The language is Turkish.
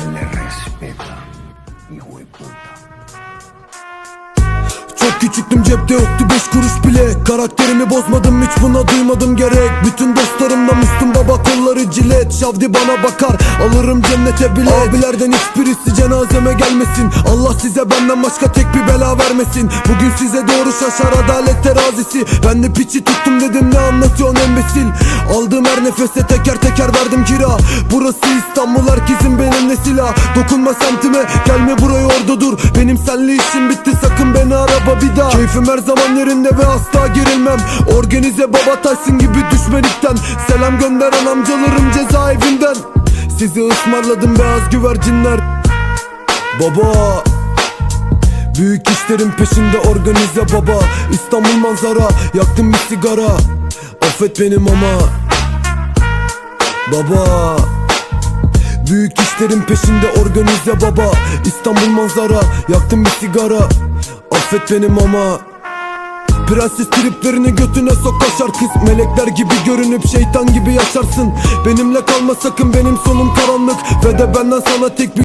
respeta, hijo de puta. Çok küçüktüm cepte yoktu beş kuruş bile Karakterimi bozmadım hiç buna duymadım gerek Bütün Müslüm kolları cilet Şavdi bana bakar. Alırım cennete bile. Abilerden hiçbirisi cenazeme gelmesin. Allah size benden başka tek bir bela vermesin. Bugün size doğru şaşar adalet terazisi Ben de piçi tuttum dedim ne anlatıyorsun embesil? Aldığım her nefese teker teker verdim kira. Burası İstanbul herkesin benimle silah. Dokunma semtime gelme buraya orada dur. Benim senli işim bitti sakın beni araba bir daha. Keyfim her zaman yerinde ve asla gerilmem Organize baba Tyson gibi düşmelikten. Selam gönderen amcalarım cezaevinden. Sizi ısmarladım beyaz güvercinler. Baba Büyük işlerin peşinde organize baba. İstanbul manzara yaktım bir sigara. Affet benim ama. Baba Büyük işlerin peşinde organize baba. İstanbul manzara yaktım bir sigara. Affet benim ama Prenses triplerini götüne sok kız. Melekler gibi görünüp şeytan gibi yaşarsın. Benimle kalma sakın benim sonum karanlık. Ve de benden sana tek bir